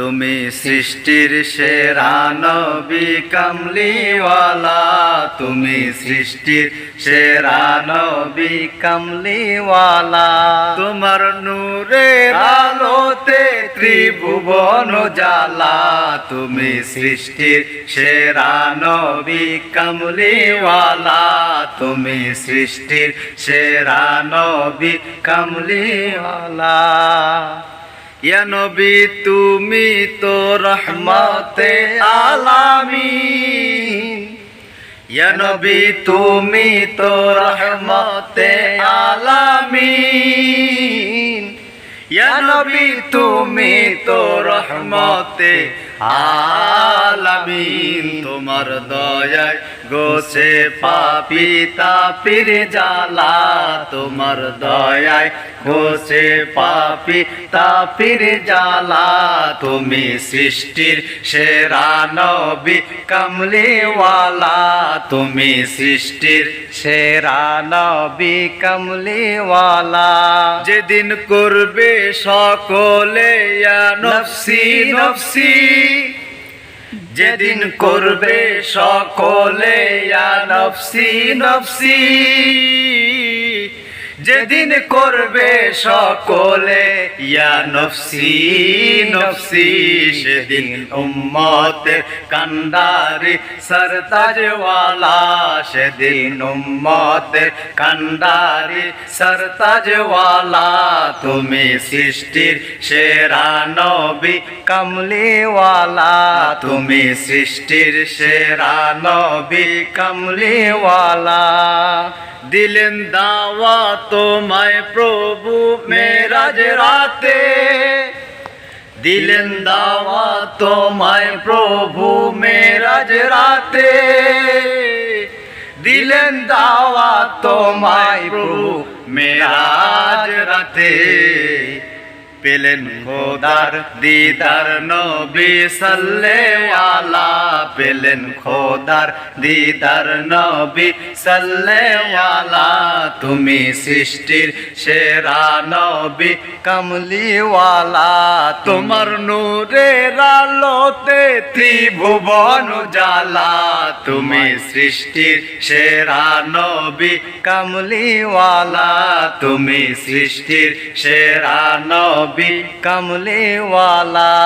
তুমি সৃষ্টির সেরা নবী কামলিওয়ালা। তুমি সৃষ্টির সেরা নবী কামলিওয়ালা। তোমার নূরের আলোতে ত্রিভুবন জালা তুমি সৃষ্টির সেরা নবী কামলিওয়ালা। তুমি সৃষ্টির সেরা নবী কামলিওয়ালা। ইয়া নবী, তুমি তো রহমতে আলামিন। ইয়া নবী, তুমি তো রহমতে আলামিন। ইয়া নবী, তুমি তো রহমতে আলামিন। তোমার দয়ায় গোছে পাপি তাপির জালা তোমার দয়ায় গোছে পাপি তাপির জালা তুমি সৃষ্টির সেরা নবী কামলিওয়ালা, তুমি সৃষ্টির সেরা নবী কামলিওয়ালা। যেদিন করবে সকলে নফসি নফসি। যেদিন করবে সকলে নফসি নফসি। যেদিন করবে সকলে, ইয়া নফসি নফসি, সেদিন উম্মতের কান্ডারি, সরতাজওয়ালা, সেদিন উম্মতের কান্ডারি, সরতাজওয়ালা, তুমি সৃষ্টির সেরা নবী, কমলিওয়ালা, তুমি সৃষ্টির সেরা নবী, কমলিওয়ালা, দিলেন দাওয়া তোমায় প্রভু মেরাজ রাতে দিলেন দাওয়া তোমায় প্রভু মেরাজ রাতে দিলেন দাওয়া তোমায় প্রভু মেরাজ রাতে। পেলেন খোদার দিদার নবী সাল্লেওয়ালা পেলেন খোদার দিদার নবী সাল্লেওয়ালা তুমি সৃষ্টির সেরা নবী, কমলিওয়ালা। তোমার নূরের আলোতে ত্রিভুবন জালা তুমি সৃষ্টির সেরা নবী, কমলিওয়ালা। তুমি সৃষ্টির সেরা নবী কমলিওয়ালা।